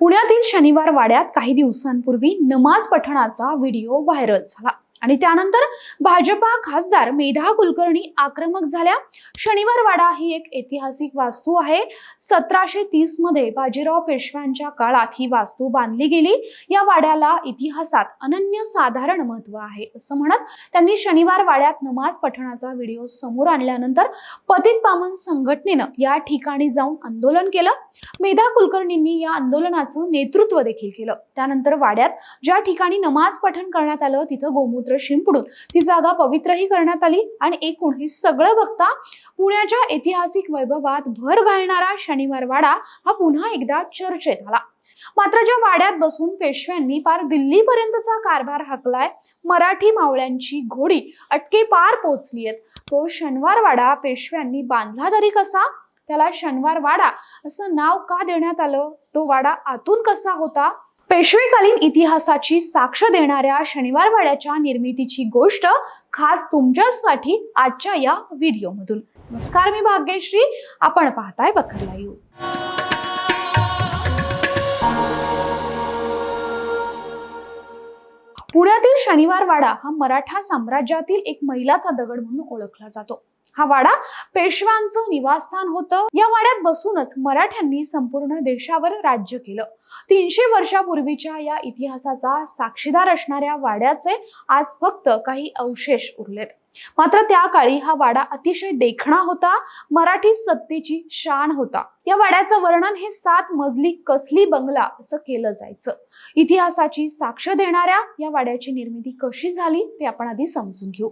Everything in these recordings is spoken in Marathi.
पुण्यातील शनिवार वाड्यात काही दिवसांपूर्वी नमाज पठणाचा व्हिडिओ व्हायरल झाला. आणि त्यानंतर भाजपा खासदार मेधा कुलकर्णी आक्रमक झाल्या. शनिवार वाडा ही एक ऐतिहासिक वास्तू आहे. सतराशे तीसमध्ये बाजीराव पेशव्यांच्या काळात ही वास्तू बांधली गेली. या वाड्याला इतिहासात अनन्य साधारण महत्त्व आहे असं म्हणत त्यांनी शनिवार वाड्यात नमाज पठणाचा व्हिडिओ समोर आणल्यानंतर पतित पामन संघटनेनं या ठिकाणी जाऊन आंदोलन केलं. मेधा कुलकर्णींनी या आंदोलनाचं नेतृत्व देखील केलं. त्यानंतर वाड्यात ज्या ठिकाणी नमाज पठण करण्यात आलं तिथं गोमूत्र शिंपडून ती जागा पवित्रही करण्यात आली आणि एकूण हे सगळं बघता पुण्याच्या ऐतिहासिक वैभवात भर घालणारा शनिवार वाडा हा पुन्हा एकदा चर्चेत आला. मात्र ज्या वाड्यात बसून पेशव्यांनी पार दिल्लीपर्यंतचा कारभार हाकलाय मराठी मावळ्यांची घोडी अटके पार पोचली तो शनिवार वाडा पेशव्यांनी बांधला तरी कसा? त्याला शनिवार वाडा असं नाव का देण्यात आलं? तो वाडा आतून कसा होता? पेशवेकालीन इतिहासाची साक्ष देणाऱ्या शनिवारवाड्याच्या निर्मितीची गोष्ट खास तुमच्यासाठी आजच्या या व्हिडिओमधून. नमस्कार मी भाग्यश्री. आपण पाहताय बखर लाईव्ह. पुण्यातील शनिवारवाडा हा मराठा साम्राज्यातील एक मैलाचा दगड म्हणून ओळखला जातो. हा वाडा पेशव्यांचं निवासस्थान होतं. या वाड्यात बसूनच मराठ्यांनी संपूर्ण देशावर राज्य केलं. तीनशे वर्षापूर्वीच्या या इतिहासाचा साक्षीदार असणाऱ्या वाड्याचे आज फक्त काही अवशेष उरलेत. मात्र त्या काळी हा वाडा अतिशय देखणा होता मराठी सत्तेची शान होता. या वाड्याचं वर्णन हे सात मजली कसली बंगला असं केलं जायचं. इतिहासाची साक्ष देणाऱ्या या वाड्याची निर्मिती कशी झाली ते आपण आधी समजून घेऊ.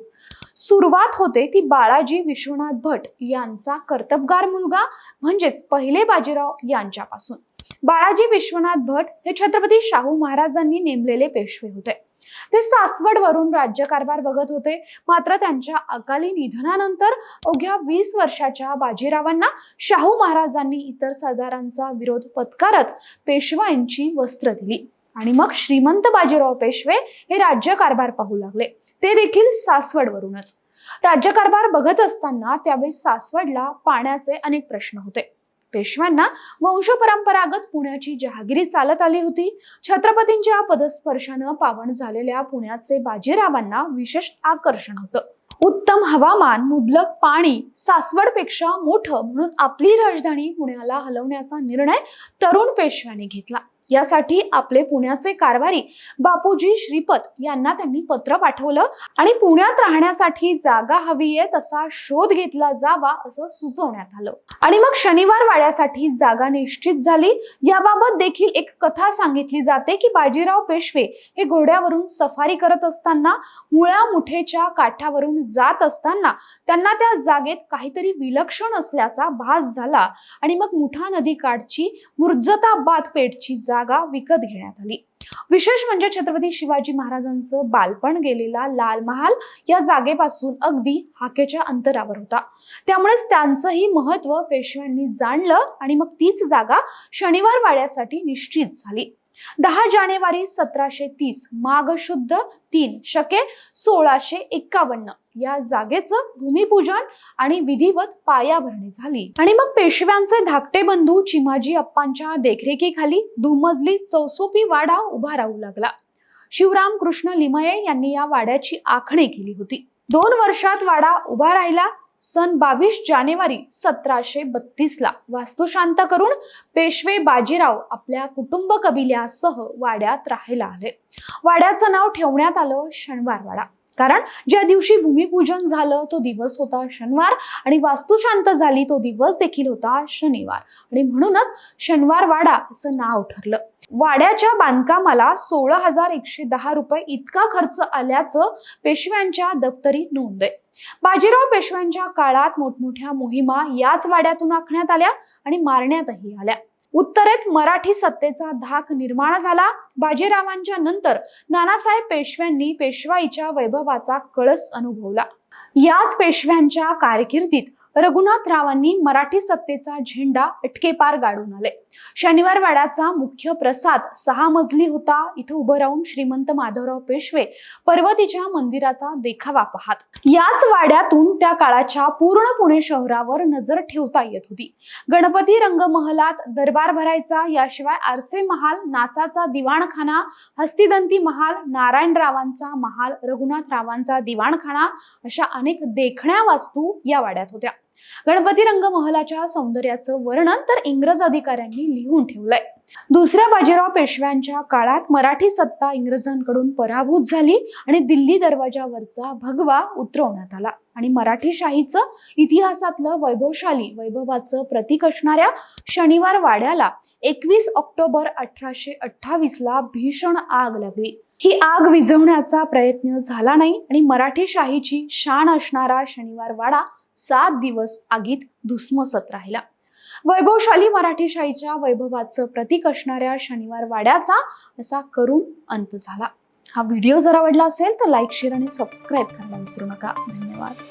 सुरुवात होते ती बाळाजी विश्वनाथ भट यांचा कर्तबगार मुलगा म्हणजेच पहिले बाजीराव यांच्यापासून. बाळाजी विश्वनाथ भट हे छत्रपती शाहू महाराजांनी नेमलेले पेशवे होते. ते सासवड वरून राज्यकारभार बघत होते. मात्र त्यांच्या अकाली निधनानंतर अवघ्या वीस वर्षाच्या बाजीरावांना शाहू महाराजांनी इतर सरदारांचा विरोध पत्कारत पेशव्यांची वस्त्र दिली. आणि मग श्रीमंत बाजीराव पेशवे हे राज्यकारभार पाहू लागले. ते देखील सासवडवरूनच. राज्यकारभार बघत असताना त्यावेळी सासवडला पाण्याचे अनेक प्रश्न होते. पेशव्यांना वंशपरंपरागत पुण्याची जहागिरी चालत आली होती. छत्रपतींच्या पदस्पर्शानं पावन झालेल्या पुण्याचे बाजीरावांना विशेष आकर्षण होतं. उत्तम हवामान मुबलक पाणी सासवडपेक्षा मोठं म्हणून आपली राजधानी पुण्याला हलवण्याचा निर्णय तरुण पेशव्यांनी घेतला. यासाठी आपले पुण्याचे कारभारी बापूजी श्रीपत यांना त्यांनी पत्र पाठवलं आणि पुण्यात राहण्यासाठी जागा हवी आहे तसा शोध घेतला जावा असं सुचवण्यात आलं. आणि मग शनिवार वाड्यासाठी जागा निश्चित झाली. याबाबत देखील एक कथा सांगितली जाते की बाजीराव पेशवे हे घोड्यावरून सफारी करत असताना मुळ्या मुठेच्या काठावरून जात असताना त्यांना त्या जागेत काहीतरी विलक्षण असल्याचा भास झाला. आणि मग मुठा नदी काठची मुर्जताबाद पेठची जागा विकत घेण्यात आली. विशेष म्हणजे छत्रपती शिवाजी महाराजांचं बालपण गेलेला लाल महाल या जागेपासून अगदी हाकेच्या अंतरावर होता. त्यामुळेच त्यांचंही महत्त्व पेशव्यांनी जाणलं आणि मग तीच जागा शनिवार वाड्यासाठी निश्चित झाली. दहा जानेवारी सतराशे तीस माघ शुद्ध तीन शके सोळाशे एक्कावन्न. या जागेचं भूमिपूजन आणि विधिवत पायाभरणी झाली. आणि मग पेशव्यांचे धाकटे बंधू चिमाजी अप्पांच्या देखरेखीखाली धुमजली चौसोपी वाडा उभा राहू लागला. शिवराम कृष्ण लिमये यांनी या वाड्याची आखणी केली होती. दोन वर्षात वाडा उभा राहिला. सन बावीस जानेवारी सतराशे बत्तीस ला वास्तुशांत करून पेशवे बाजीराव आपल्या कुटुंब कबिल्यासह वाड्यात राहायला आले. वाड्याचं नाव ठेवण्यात आलं शनिवारवाडा. कारण ज्या दिवशी भूमिपूजन झालं तो दिवस होता शनिवार आणि वास्तुशांत झाली तो दिवस देखील होता शनिवार. आणि म्हणूनच शनिवार वाडा असं नाव ठरलं. वाड्याच्या बांधकामाला सोळा हजार एकशे दहा रुपये इतका खर्च आल्याचं पेशव्यांच्या दप्तरी नोंद आहे. बाजीराव पेशव्यांच्या काळात मोठमोठ्या मोहिमा याच वाड्यातून आखण्यात आल्या आणि मारण्यातही आल्या. उत्तरेत मराठी सत्तेचा धाक निर्माण झाला. बाजीरावांच्या नंतर नानासाहेब पेशव्यांनी पेशवाईच्या वैभवाचा कळस अनुभवला. याच पेशव्यांच्या कारकिर्दीत रघुनाथरावांनी मराठी सत्तेचा झेंडा अटकेपार गाडून आले. शनिवार वाड्याचा मुख्य प्रसाद सहा मजली होता. इथं उभं राहून श्रीमंत माधवराव पेशवे पर्वतीच्या मंदिराचा देखावा पाहत. याच वाड्यातून त्या काळाच्या पूर्ण पुणे शहरावर नजर ठेवता येत होती. गणपती रंगमहलात दरबार भरायचा याशिवाय आरसे महाल नाचाचा दिवाणखाना हस्तिदंती महाल नारायणरावांचा महाल रघुनाथरावांचा दिवाणखाना अशा अनेक देखण्या वास्तू या वाड्यात होत्या. गणपती रंगमहलाच्या सौंदर्याचं वर्णन तर इंग्रज अधिकाऱ्यांनी लिहून ठेवलंय. दुसऱ्या बाजीराव पेशव्यांच्या काळात मराठी सत्ता इंग्रजांकडून पराभूत झाली आणि दिल्ली दरवाजावरचा भगवा उतरवण्यात आला. आणि मराठी शाहीचं इतिहासातलं वैभवशाली वैभवाचं प्रतीक असणाऱ्या शनिवार वाड्याला एकवीस ऑक्टोबर अठराशे अठ्ठावीस ला भीषण आग लागली. ही आग विझवण्याचा प्रयत्न झाला नाही आणि मराठी शाहीची शान असणारा शनिवार वाडा सात दिवस आगीत धुसमसत राहिला. वैभवशाली मराठीशाहीच्या वैभवाचं प्रतीक असणाऱ्या शनिवार वाड्याचा असा करून अंत झाला. हा व्हिडिओ जर आवडला असेल तर लाईक शेअर आणि सबस्क्राईब करायला विसरू नका. धन्यवाद.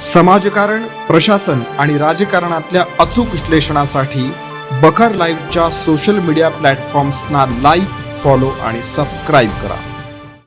समाजकारण प्रशासन आणि राजकारणातल्या अचूक विश्लेषणासाठी बखर लाईव्हच्या सोशल मीडिया प्लॅटफॉर्म्सना लाईक फॉलो आणि सबस्क्राईब करा.